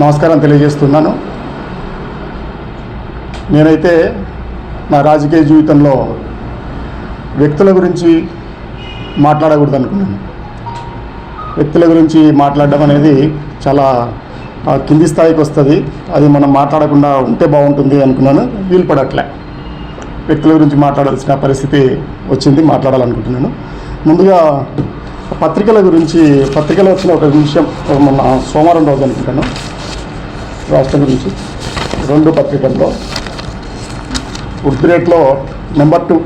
నమస్కారం తెలియజేస్తున్నాను. నేనైతే నా రాజకీయ జీవితంలో వ్యక్తుల గురించి మాట్లాడకూడదు అనుకున్నాను వ్యక్తుల గురించి మాట్లాడడం అనేది చాలా కింది స్థాయికి వస్తుంది. అది మనం మాట్లాడకుండా ఉంటే బాగుంటుంది అనుకున్నాను. వీలు పడట్లే. వ్యక్తుల గురించి మాట్లాడాల్సిన పరిస్థితి వచ్చింది మాట్లాడాలనుకుంటున్నాను. ముందుగా పత్రికల గురించి పత్రికలో వచ్చిన ఒక విషయం మొన్న సోమవారం రోజు అనుకుంటాను. రాష్ట్రం గురించి రెండు పత్రికల్లో ఉర్దూ రేట్లో నెంబర్ టూ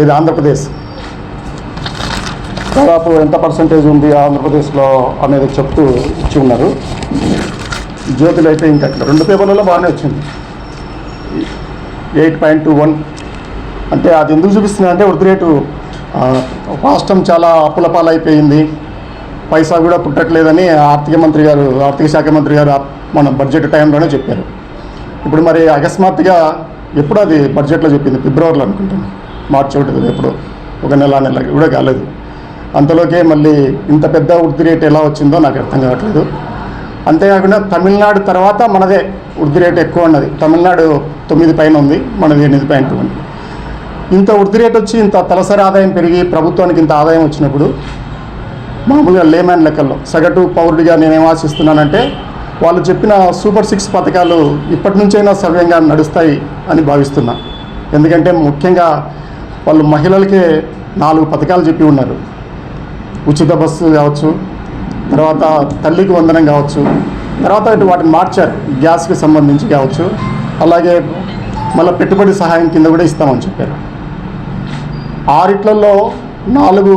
ఇది ఆంధ్రప్రదేశ్. దాదాపు ఎంత పర్సంటేజ్ ఉంది ఆంధ్రప్రదేశ్లో అనేది చెప్తూ ఇచ్చి ఉన్నారు. జ్యోతిలో అయితే ఇంకా రెండు పేపర్లలో బాగానే వచ్చింది. Eight point two one. అంటే అది ఎందుకు చూపిస్తుంది అంటే వృద్ధి రేటు రాష్ట్రం చాలా అప్పుల పాలైపోయింది. పైసా కూడా పుట్టట్లేదని ఆర్థిక మంత్రి గారు ఆర్థిక శాఖ మంత్రి గారు మన బడ్జెట్ టైంలోనే చెప్పారు. ఇప్పుడు మరి అకస్మాత్తుగా ఎప్పుడు అది బడ్జెట్లో చెప్పింది? ఫిబ్రవరిలో అనుకుంటాను. మార్చి ఒకటి ఎప్పుడు. ఒక నెల నెల కూడా కాలేదు. అంతలోకే మళ్ళీ ఇంత పెద్ద వృద్ధి రేట్ ఎలా వచ్చిందో నాకు అర్థం కావట్లేదు. అంతేకాకుండా తమిళనాడు తర్వాత మనదే వృద్ధి రేటు ఎక్కువ ఉన్నది. తమిళనాడు తొమ్మిది పైన ఉంది మనది ఎనిమిది పాయింట్ ఉంది ఇంత వృద్ధి రేట్ వచ్చి ఇంత తలసరి ఆదాయం పెరిగి ప్రభుత్వానికి ఇంత ఆదాయం వచ్చినప్పుడు మామూలుగా లేమ్యాన్ లెక్కల్లో సగటు పౌరుడిగా నేనేం ఆశిస్తున్నానంటే వాళ్ళు చెప్పిన సూపర్ సిక్స్ పథకాలు ఇప్పటి నుంచైనా సవ్యంగా నడుస్తాయి అని భావిస్తున్నా. ఎందుకంటే ముఖ్యంగా వాళ్ళు మహిళలకే నాలుగు పథకాలు చెప్పి ఉన్నారు. ఉచిత బస్సు కావచ్చు తర్వాత తల్లికి వందనం కావచ్చు తర్వాత ఇటు వాటిని మార్చారు గ్యాస్కి సంబంధించి కావచ్చు అలాగే మళ్ళీ పెట్టుబడి సహాయం కింద కూడా ఇస్తామని చెప్పారు. ఆరిట్లలో నాలుగు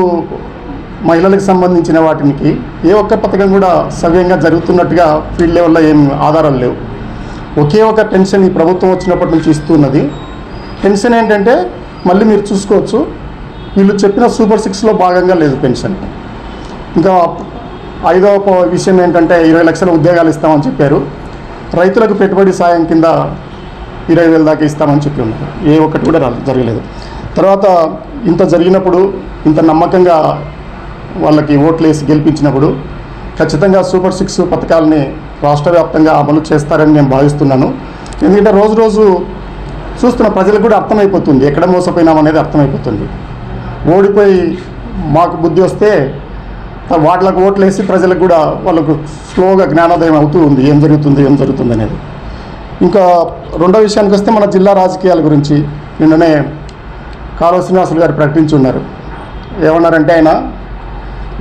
మహిళలకు సంబంధించిన వాటికి ఏ ఒక్క పథకం కూడా సవ్యంగా జరుగుతున్నట్టుగా ఫీల్డ్ లెవెల్లో ఏం ఆధారాలు లేవు. ఒకే ఒక టెన్షన్ ఈ ప్రభుత్వం వచ్చినప్పటి నుంచి ఇస్తున్నది. పెన్షన్ ఏంటంటే మళ్ళీ మీరు చూసుకోవచ్చు వీళ్ళు చెప్పిన సూపర్ సిక్స్లో భాగంగా లేదు పెన్షన్. ఇంకా ఐదవ విషయం ఏంటంటే ఇరవై లక్షల ఉద్యోగాలు ఇస్తామని చెప్పారు. రైతులకు పెట్టుబడి సాయం కింద ఇరవై వేల దాకా ఇస్తామని చెప్పి ఉన్నారు. ఏ ఒక్కటి కూడా జరగలేదు. తర్వాత ఇంత జరిగినప్పుడు ఇంత నమ్మకంగా వాళ్ళకి ఓట్లు వేసి గెలిపించినప్పుడు ఖచ్చితంగా సూపర్ సిక్స్ పథకాలని రాష్ట్ర వ్యాప్తంగా అమలు చేస్తారని నేను భావిస్తున్నాను. ఎందుకంటే రోజు రోజు చూస్తున్న ప్రజలకు కూడా అర్థమైపోతుంది ఎక్కడ మోసపోయినాం అనేది అర్థమైపోతుంది. ఓడిపోయి మాకు బుద్ధి వస్తే వాళ్ళకు ఓట్లు వేసి ప్రజలకు కూడా వాళ్ళకు స్లోగా జ్ఞానోదయం అవుతూ ఉంది ఏం జరుగుతుంది ఏం జరుగుతుంది అనేది. ఇంకా రెండో విషయానికి వస్తే మన జిల్లా రాజకీయాల గురించి నిన్ననే కాలువ శ్రీనివాసులు గారు ప్రకటించి ఉన్నారు. ఏమన్నారంటే ఆయన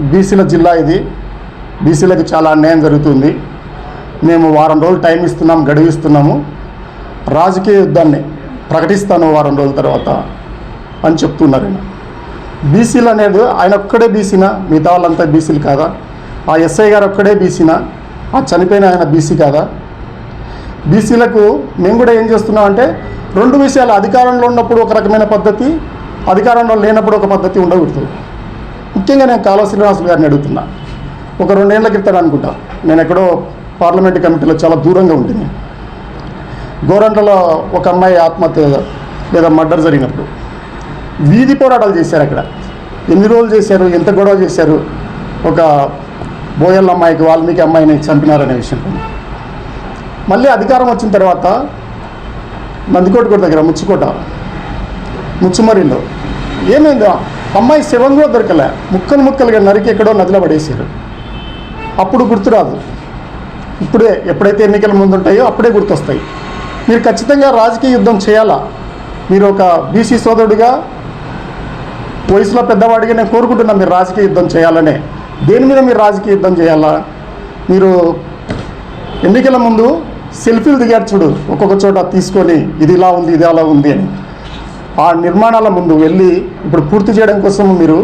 బీసీల జిల్లా ఇది. బీసీలకు చాలా అన్యాయం జరుగుతుంది. మేము వారం రోజులు టైం ఇస్తున్నాం గడువిస్తున్నాము. రాజకీయ యుద్ధాన్ని ప్రకటిస్తాను వారం రోజుల తర్వాత అని చెప్తున్నారు ఆయన బీసీలు అనేది ఆయన ఒక్కడే బీసీనా? మిగతా వాళ్ళంతా బీసీలు కాదా? ఆ ఎస్ఐ గారు ఒక్కడే బీసీనా? ఆ చనిపోయిన ఆయన బీసీ కాదా? బీసీలకు మేము కూడా ఏం చేస్తున్నాం అంటే రెండు విషయాలు. అధికారంలో ఉన్నప్పుడు ఒక రకమైన పద్ధతి అధికారంలో లేనప్పుడు ఒక పద్ధతి ఉండకూడదు. ముఖ్యంగా నేను కాలువ శ్రీనివాసులు గారిని అడుగుతున్నా. ఒక రెండేళ్ళ క్రితం అనుకుంటా. నేను ఎక్కడో పార్లమెంట్ కమిటీలో చాలా దూరంగా ఉంటుంది గోరంట్లలో ఒక అమ్మాయి ఆత్మహత్య లేదా మర్డర్ జరిగినప్పుడు వీధి పోరాటాలు చేశారు అక్కడ. ఎన్ని రోజులు చేశారు? ఎంత గొడవ చేశారు? ఒక బోయల్ అమ్మాయికి వాల్మీకి అమ్మాయిని చంపినారనే విషయం. మళ్ళీ అధికారం వచ్చిన తర్వాత నందికోటకోట దగ్గర ముచ్చుకోట ముచ్చుమరిలో ఏమైందా అమ్మాయి శవం కూడా దొరకలే. ముక్కలు ముక్కలుగా నరికి ఎక్కడో నదిలో పడేసారు అప్పుడు గుర్తురాదు. ఇప్పుడే ఎప్పుడైతే ఎన్నికల ముందు ఉంటాయో అప్పుడే గుర్తొస్తాయి. మీరు ఖచ్చితంగా రాజకీయ యుద్ధం చేయాలా? మీరు ఒక బీసీ సోదరుడిగా వయసులో పెద్దవాడిగా నేను కోరుకుంటున్నాను మీరు రాజకీయ యుద్ధం చేయాలనే. దేని మీద మీరు రాజకీయ యుద్ధం చేయాలా? మీరు ఎన్నికల ముందు సెల్ఫీలు దిగారు చూడు. ఒక్కొక్క చోట తీసుకొని ఇది ఇలా ఉంది ఇది అలా ఉంది అని. ఆ నిర్మాణాల ముందు వెళ్ళి ఇప్పుడు పూర్తి చేయడం కోసం మీరు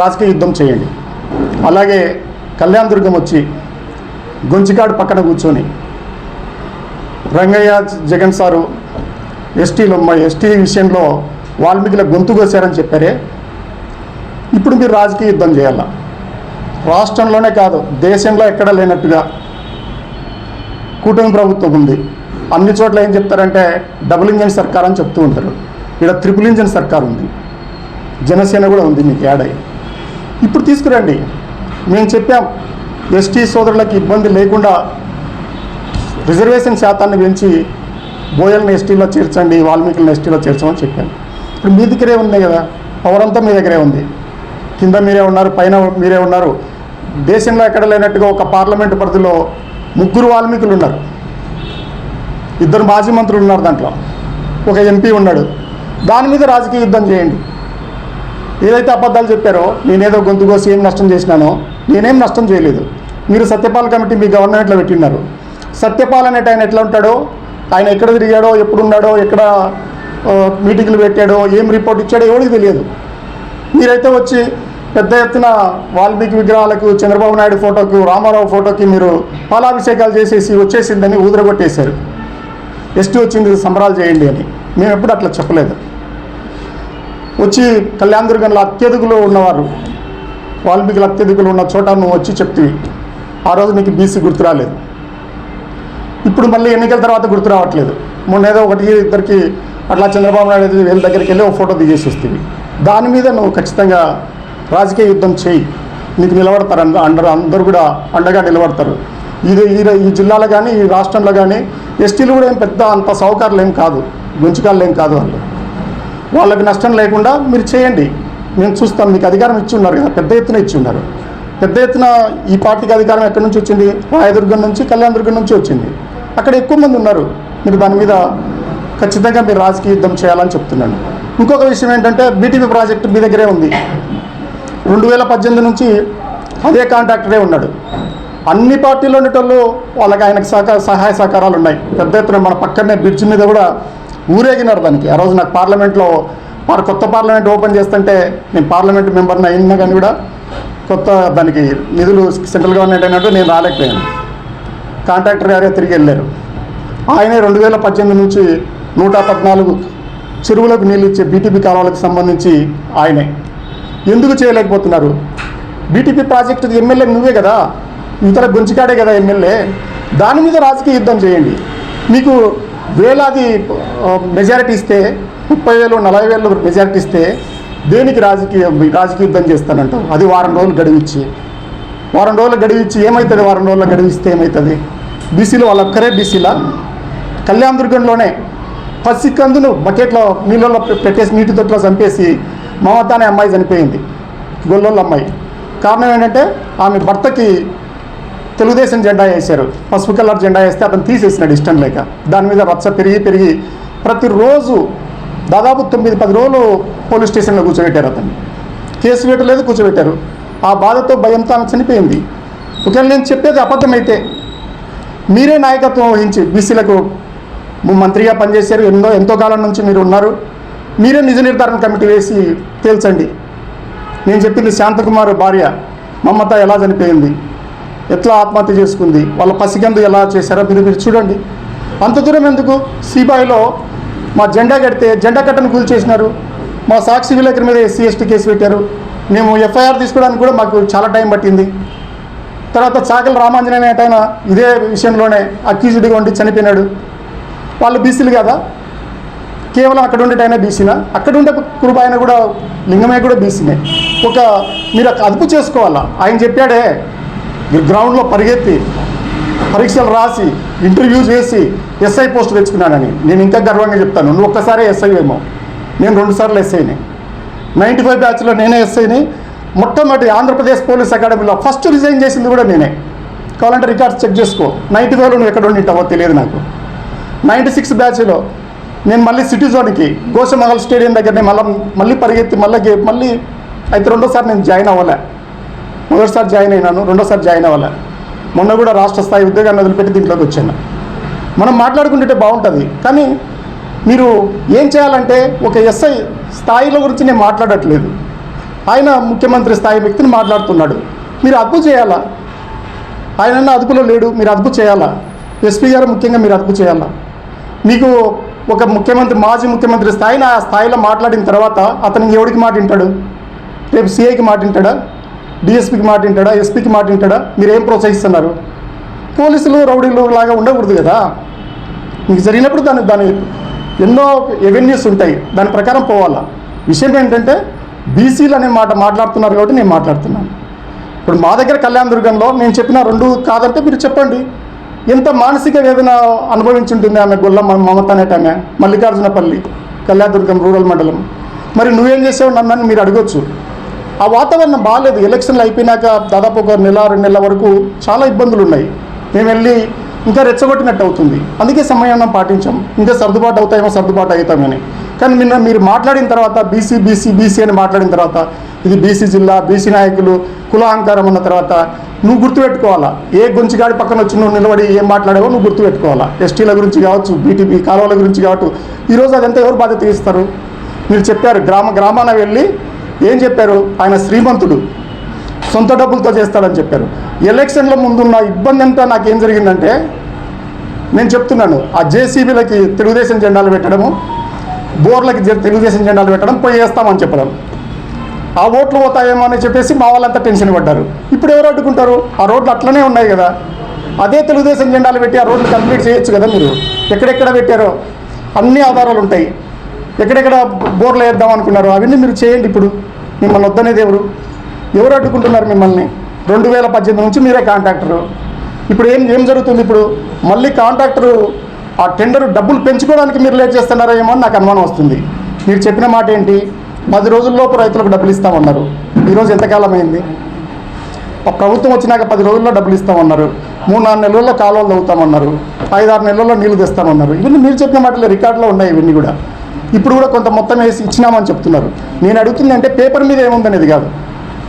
రాజకీయ యుద్ధం చేయండి. అలాగే కళ్యాణ దుర్గం వచ్చి గొంచికాడు పక్కన కూర్చొని రంగయ్య జగన్ సారు ఎస్టీలో మా ఎస్టీ విషయంలో వాల్మీకిల గొంతు కోసారని చెప్పారే. ఇప్పుడు మీరు రాజకీయ యుద్ధం చేయాల? రాష్ట్రంలోనే కాదు దేశంలో ఎక్కడ లేనట్టుగా కూటమి ప్రభుత్వం ఉంది. అన్ని చోట్ల ఏం చెప్తారంటే డబుల్ ఇంజన్ సర్కార్ అని చెప్తూ ఉంటారు. ఇక్కడ త్రిపుల్ ఇంజన్ సర్కార్ ఉంది. జనసేన కూడా ఉంది మీకు యాడ్ అయ్యి. ఇప్పుడు తీసుకురండి. మేము చెప్పాం ఎస్టీ సోదరులకు ఇబ్బంది లేకుండా రిజర్వేషన్ శాతాన్ని పెంచి బోయల్ని ఎస్టీలో చేర్చండి వాల్మీకులను ఎస్టీలో చేర్చమని చెప్పాను ఇప్పుడు మీ దగ్గరే ఉంది కదా పవర్ అంతా మీ దగ్గరే ఉంది. కింద మీరే ఉన్నారు పైన మీరే ఉన్నారు. దేశంలో ఎక్కడ లేనట్టుగా ఒక పార్లమెంటు పరిధిలో ముగ్గురు వాల్మీకులు ఉన్నారు. ఇద్దరు మాజీ మంత్రులు ఉన్నారు దాంట్లో. ఒక ఎంపీ ఉన్నాడు. దాని మీద రాజకీయ యుద్ధం చేయండి. ఏదైతే అబద్ధాలు చెప్పారో నేనేదో గొంతు కోసి ఏం నష్టం చేసినానో నేనేం నష్టం చేయలేదు. మీరు సత్యపాల్ కమిటీ మీ గవర్నమెంట్లో పెట్టిన్నారు. సత్యపాల్ అనేటి ఆయన ఎట్లా ఉంటాడో ఆయన ఎక్కడ తిరిగాడో ఎప్పుడున్నాడో ఎక్కడ మీటింగ్లు పెట్టాడో ఏం రిపోర్ట్ ఇచ్చాడో ఎవరికి తెలియదు. మీరైతే వచ్చి పెద్ద ఎత్తున వాల్మీకి విగ్రహాలకు చంద్రబాబు నాయుడు ఫోటోకు రామారావు ఫోటోకి మీరు పాలాభిషేకాలు చేసేసి వచ్చేసిందని ఊదరగొట్టేశారు. ఎస్టీ వచ్చింది సంబరాలు చేయండి అని. మేము ఎప్పుడు అట్లా చెప్పలేదు. వచ్చి కళ్యాణ దుర్గంలో అత్యధికులు ఉన్నవారు వాల్మీకులు అత్యధికులు ఉన్న చోట నువ్వు వచ్చి చెప్తివి ఆ రోజు నీకు బీసీ గుర్తు రాలేదు. ఇప్పుడు మళ్ళీ ఎన్నికల తర్వాత గుర్తు రావట్లేదు. మొన్న ఏదో ఒకటి ఇద్దరికి అట్లా చంద్రబాబు నాయుడు వీళ్ళ దగ్గరికి వెళ్ళి ఒక ఫోటో దిగేసి వస్తుంది. దాని మీద నువ్వు ఖచ్చితంగా రాజకీయ యుద్ధం చేయి. నీకు నిలబడతారు అందరూ అందరూ కూడా అండగా నిలబడతారు. ఇది ఈ జిల్లాలో కానీ ఈ రాష్ట్రంలో కానీ ఎస్టీలు కూడా ఏం పెద్ద అంత సౌకర్యాలు ఏం కాదు గుంచుకాళ్ళు ఏం కాదు వాళ్ళు. వాళ్ళకి నష్టం లేకుండా మీరు చేయండి. మేము చూస్తాం మీకు అధికారం ఇచ్చి ఉన్నారు కదా పెద్ద ఎత్తున ఇచ్చి ఉన్నారు. పెద్ద ఎత్తున ఈ పార్టీకి అధికారం ఎక్కడి నుంచి వచ్చింది? రాయదుర్గం నుంచి కళ్యాణదుర్గం నుంచి వచ్చింది. అక్కడ ఎక్కువ మంది ఉన్నారు. మీరు దాని మీద ఖచ్చితంగా మీరు రాజకీయ యుద్ధం చేయాలని చెప్తున్నాను. ఇంకొక విషయం ఏంటంటే బీటీపీ ప్రాజెక్టు మీ దగ్గరే ఉంది. రెండు వేల పద్దెనిమిది నుంచి అదే కాంట్రాక్టరే ఉన్నాడు. అన్ని పార్టీలు ఉండేటోళ్ళు వాళ్ళకి ఆయనకు సహకార సహాయ సహకారాలు ఉన్నాయి. పెద్ద ఎత్తున మన పక్కనే బ్రిడ్జ్ మీద కూడా ఊరేగినారు దానికి. ఆ రోజు నాకు పార్లమెంట్లో వారు కొత్త పార్లమెంట్ ఓపెన్ చేస్తుంటే నేను పార్లమెంట్ మెంబర్ని అయినా కానీ కూడా కొత్త దానికి నిధులు సెంట్రల్ గవర్నమెంట్ అయినట్టు నేను రాలేకపోయాను. కాంట్రాక్టర్ గారే తిరిగి వెళ్ళారు. ఆయనే రెండు వేల పద్దెనిమిది నుంచి నూట పద్నాలుగు చెరువులకు నీళ్ళు ఇచ్చే బీటీపీ కాలువలకు సంబంధించి ఆయనే. ఎందుకు చేయలేకపోతున్నారు? బీటీపీ ప్రాజెక్టు ఎమ్మెల్యే నువ్వే కదా? ఇతర గుంజుకాడే కదా ఎమ్మెల్యే? దాని మీద రాజకీయ యుద్ధం చేయండి. మీకు వేలాది మెజారిటీ ఇస్తే ముప్పై వేలు నలభై వేలు మెజారిటీ ఇస్తే దేనికి రాజకీయ రాజకీయ యుద్ధం చేస్తానంటావు? అది వారం రోజులు గడువిచ్చి. వారం రోజులు గడివిచ్చి ఏమవుతుంది వారం రోజులు గడివిస్తే ఏమవుతుంది బీసీలు వాళ్ళొక్కరే బీసీలా? కళ్యాణ దుర్గంలోనే పసికందును బకెట్లో నీళ్ళలో పెట్టేసి నీటి తొట్లో చంపేసి మమత అనే అమ్మాయి చనిపోయింది. గొల్లోళ్ళ అమ్మాయి. కారణం ఏంటంటే ఆమె భర్తకి తెలుగుదేశం జెండా వేశారు. పసుపు కలర్ జెండా వేస్తే అతను తీసేసినాడు ఇష్టం లేక. దాని మీద రచ్చ పెరిగి పెరిగి ప్రతిరోజు దాదాపు తొమ్మిది పది రోజులు పోలీస్ స్టేషన్లో కూర్చోబెట్టారు అతన్ని. కేసు పెట్టలేదు కూర్చోబెట్టారు. ఆ బాధతో భయంతో ఆమె చనిపోయింది. ఒకవేళ నేను చెప్పేది అబద్ధమైతే మీరే నాయకత్వం వహించి బీసీలకు మంత్రిగా పనిచేశారు. ఎన్నో ఎంతో కాలం నుంచి మీరు ఉన్నారు. మీరే నిజ నిర్ధారణ కమిటీ వేసి తేల్చండి. నేను చెప్పింది శాంతకుమార్ భార్య మమత ఎలా చనిపోయింది? ఎట్లా ఆత్మహత్య చేసుకుంది? వాళ్ళ పసిగందు ఎలా చేశారో మీరు మీరు చూడండి. అంత దూరం ఎందుకు? సిబిఐలో మా జెండా కడితే జెండా కట్టను కూల్చేసినారు మా సాక్షి విలేకరి మీద ఎస్సీ ఎస్టీ కేసు పెట్టారు. మేము ఎఫ్ఐఆర్ తీసుకోవడానికి కూడా మాకు చాలా టైం పట్టింది. తర్వాత చాకల రామాంజనే ఆయన ఇదే విషయంలోనే అక్యూజ్డ్గా ఉండి చనిపోయినాడు. వాళ్ళు బీసీలు కదా? కేవలం అక్కడ ఉండేటైనా బీసీనా? అక్కడ ఉండే కురుబ ఆయన కూడా లింగమే కూడా బీసీనే. ఒక మీరు అదుపు చేసుకోవాలా? ఆయన చెప్పాడే గ్రౌండ్లో పరిగెత్తి పరీక్షలు రాసి ఇంటర్వ్యూ చేసి ఎస్ఐ పోస్ట్ తెచ్చుకున్నానని. నేను ఇంకా గర్వంగా చెప్తాను. నువ్వు ఒక్కసారే ఎస్ఐ ఏమో. నేను రెండుసార్లు ఎస్ఐని. నైంటీ ఫైవ్ బ్యాచ్లో నేనే ఎస్ఐని. మొట్టమొదటి ఆంధ్రప్రదేశ్ పోలీస్ అకాడమీలో ఫస్ట్ రిజైన్ చేసింది కూడా నేనే. కావాలంటే రికార్డ్స్ చెక్ చేసుకో. నైంటీ ఫైవ్లో నువ్వు ఎక్కడ ఉండింటావో తెలియదు నాకు. నైంటీ సిక్స్ బ్యాచ్లో నేను మళ్ళీ సిటీ జోన్కి గోషమహల్ స్టేడియం దగ్గరనే మళ్ళీ మళ్ళీ పరిగెత్తి మళ్ళీ మళ్ళీ అయితే రెండోసారి నేను జాయిన్ అవ్వలే. మొదటిసారి జాయిన్ అయినాను రెండోసారి జాయిన్ అవ్వాలి? మొన్న కూడా రాష్ట్ర స్థాయి ఉద్యోగాన్ని వదిలిపెట్టి దీంట్లోకి వచ్చాను. మనం మాట్లాడుకుంటుంటే బాగుంటుంది కానీ మీరు ఏం చేయాలంటే ఒక ఎస్ఐ స్థాయిల గురించి నేను మాట్లాడట్లేదు. ఆయన ముఖ్యమంత్రి స్థాయి వ్యక్తిని మాట్లాడుతున్నాడు. మీరు అదుపు చేయాలా? ఆయన అదుపులో లేడు మీరు అదుపు చేయాలా? ఎస్పీ గారు ముఖ్యంగా మీరు అదుపు చేయాలా? మీకు ఒక ముఖ్యమంత్రి మాజీ ముఖ్యమంత్రి స్థాయిని ఆ స్థాయిలో మాట్లాడిన తర్వాత అతనికి ఎవడికి మాట వింటాడు? రేపు సిఐకి మాట వింటాడా? డిఎస్పీకి మాట వింటాడా ఎస్పీకి మాట వింటాడా మీరు ఏం ప్రోత్సహిస్తున్నారు? పోలీసులు రౌడీలు లాగా ఉండకూడదు కదా? మీకు జరిగినప్పుడు దాని దాని ఎన్నో ఎవెన్యూస్ ఉంటాయి. దాని ప్రకారం పోవాలా? విషయం ఏంటంటే బీసీలు అనే మాట మాట్లాడుతున్నారు కాబట్టి నేను మాట్లాడుతున్నాను. ఇప్పుడు మా దగ్గర కళ్యాణ దుర్గంలో నేను చెప్పిన రెండు కాదంటే మీరు చెప్పండి. ఎంత మానసిక వేదన అనుభవించి ఉంటుంది ఆమె గొల్ల మమత అనేట ఆమె మల్లికార్జునపల్లి కళ్యాణదుర్గం రూరల్ మండలం. మరి నువ్వేం చేసావు నన్ను మీరు అడగొచ్చు. ఆ వాతావరణం బాగాలేదు. ఎలక్షన్లు అయిపోయినాక దాదాపు ఒక నెల రెండు నెలల వరకు చాలా ఇబ్బందులు ఉన్నాయి మేము వెళ్ళి ఇంకా రెచ్చగొట్టినట్టు అవుతుంది. అందుకే సమయాన్ని పాటించాం. ఇంకా సర్దుబాటు అవుతాయేమో సర్దుబాటు అవుతామని. కానీ నిన్న మీరు మాట్లాడిన తర్వాత బీసీ బీసీ బీసీ అని మాట్లాడిన తర్వాత ఇది బీసీ జిల్లా బీసీ నాయకులు కులాహంకారం ఉన్న తర్వాత నువ్వు గుర్తుపెట్టుకోవాలా? ఏ గొంచిగాడి పక్కన వచ్చి నువ్వు నిలబడి ఏం మాట్లాడావో నువ్వు గుర్తుపెట్టుకోవాలా? ఎస్టీల గురించి కావచ్చు బీటీపీ కాలువల గురించి కావచ్చు. ఈరోజు అదంతా ఎవరు బాధ్యత ఇస్తారు మీరు చెప్పారు గ్రామ గ్రామాన వెళ్ళి ఏం చెప్పారు? ఆయన శ్రీమంతుడు. సొంత డబ్బులతో చేస్తాడని చెప్పారు. ఎలక్షన్ల ముందున్న ఇబ్బంది అంతా నాకేం జరిగిందంటే నేను చెప్తున్నాను ఆ జేసీబీలకి తెలుగుదేశం జెండాలు పెట్టడము బోర్లకి తెలుగుదేశం జెండాలు పెట్టడం పోయి వేస్తామని చెప్పడం. ఆ ఓట్లు పోతాయేమో అని చెప్పేసి మా వాళ్ళంతా టెన్షన్ పడ్డారు. ఇప్పుడు ఎవరు అడ్డుకుంటారు? ఆ రోడ్లు అట్లనే ఉన్నాయి కదా. అదే తెలుగుదేశం జెండాలు పెట్టి ఆ రోడ్లు కంప్లీట్ చేయొచ్చు కదా మీరు? ఎక్కడెక్కడ పెట్టారో? అన్ని ఆధారాలు ఉంటాయి. ఎక్కడెక్కడ బోర్లు వేద్దాం అనుకున్నారు అవన్నీ మీరు చేయండి ఇప్పుడు. మిమ్మల్ని వద్దనేది ఎవరు ఎవరు అడ్డుకుంటున్నారు మిమ్మల్ని? రెండు వేల పద్దెనిమిది నుంచి మీరే కాంట్రాక్టరు. ఇప్పుడు ఏం ఏం జరుగుతుంది ఇప్పుడు? మళ్ళీ కాంట్రాక్టరు ఆ టెండర్ డబ్బులు పెంచుకోవడానికి మీరు లేట్ చేస్తున్నారా ఏమో అని నాకు అనుమానం వస్తుంది. మీరు చెప్పిన మాట ఏంటి? పది రోజుల్లోపు రైతులకు డబ్బులు ఇస్తామన్నారు. ఈరోజు ఎంతకాలం అయింది? ఆ ప్రభుత్వం వచ్చినాక పది రోజుల్లో డబ్బులు ఇస్తామన్నారు. మూడు నాలుగు నెలల్లో కాలువలు తవ్వుతామన్నారు. ఐదారు నెలల్లో నీళ్ళు తెస్తామన్నారు. ఇవన్నీ మీరు చెప్పిన మాటలు రికార్డులో ఉన్నాయి ఇవన్నీ కూడా. ఇప్పుడు కూడా కొంత మొత్తం వేసి ఇచ్చినామని చెప్తున్నారు. నేను అడుగుతుంది అంటే పేపర్ మీద ఏముందనేది కాదు.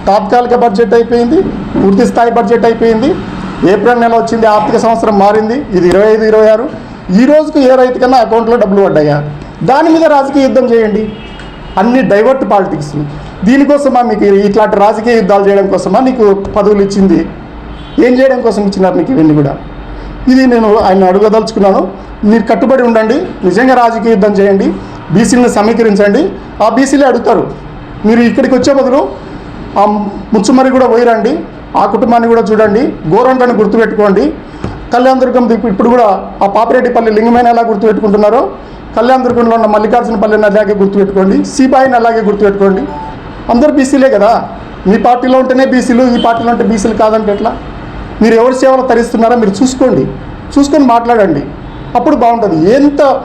తాత్కాలిక బడ్జెట్ అయిపోయింది పూర్తి స్థాయి బడ్జెట్ అయిపోయింది. ఏప్రిల్ నెల వచ్చింది ఆర్థిక సంవత్సరం మారింది ఇది ఇరవై ఐదు ఇరవై ఆరు. ఈ రోజుకు ఏ రైతు కన్నా అకౌంట్లో డబ్బులు పడ్డాయా? దాని మీద రాజకీయ యుద్ధం చేయండి. అన్ని డైవర్ట్ పాలిటిక్స్. దీనికోసమా మీకు ఇట్లాంటి రాజకీయ యుద్ధాలు చేయడం కోసమా నీకు పదవులు ఇచ్చింది? ఏం చేయడం కోసం ఇచ్చినారు నీకు ఇవన్నీ కూడా? ఇది నేను ఆయన అడగదలుచుకున్నాను. మీరు కట్టుబడి ఉండండి. నిజంగా రాజకీయ యుద్ధం చేయండి. బీసీలను సమీకరించండి. ఆ బీసీలే అడుగుతారు. మీరు ఇక్కడికి వచ్చే బదులు ఆ ముచ్చుమరి కూడా పోయిరండి. ఆ కుటుంబాన్ని కూడా చూడండి. గోరంట్లను గుర్తుపెట్టుకోండి. కళ్యాణ దుర్గం ఇప్పుడు కూడా ఆ పాపిరెడ్డిపల్లి లింగమైన ఎలా గుర్తుపెట్టుకుంటున్నారో కళ్యాణ దుర్గంలో ఉన్న మల్లికార్జునపల్లిని అలాగే గుర్తుపెట్టుకోండి. సిబాయిని అలాగే గుర్తుపెట్టుకోండి. అందరూ బీసీలే కదా. మీ పార్టీలో ఉంటేనే బీసీలు ఈ పార్టీలో ఉంటే బీసీలు కాదంటే ఎట్లా? మీరు ఎవరి సేవలు తరిస్తున్నారో మీరు చూసుకోండి. చూసుకొని మాట్లాడండి. అప్పుడు బాగుంటుంది. ఎంత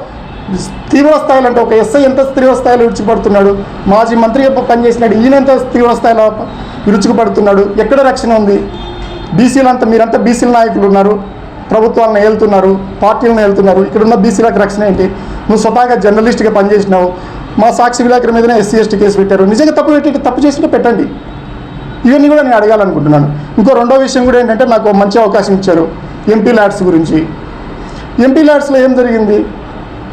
తీవ్ర స్థాయిలో అంటే ఒక ఎస్ఐ ఎంత తీవ్ర స్థాయిలో విరుచుకుపడుతున్నాడు? మాజీ మంత్రి పనిచేసినాడు ఈయన ఎంత తీవ్ర స్థాయిలో విరుచుకుపడుతున్నాడు? ఎక్కడ రక్షణ ఉంది? బీసీలంతా మీరంతా బీసీల నాయకులు ఉన్నారు. ప్రభుత్వాలను వెళ్తున్నారు పార్టీలను వెళ్తున్నారు ఇక్కడ ఉన్న బీసీలకు రక్షణ ఏంటి? నువ్వు స్వతహాగా జర్నలిస్ట్గా పనిచేసినావు. మా సాక్షి విలేకరు మీదనే ఎస్సీ ఎస్టీ కేసు పెట్టారు. నిజంగా తప్పు పెట్టి తప్పు చేసినా పెట్టండి. ఇవన్నీ కూడా నేను అడగాలనుకుంటున్నాను. ఇంకో రెండో విషయం కూడా ఏంటంటే నాకు మంచి అవకాశం ఇచ్చారు ఎంపీ ల్యాడ్స్ గురించి. ఎంపీ ల్యాడ్స్లో ఏం జరిగింది?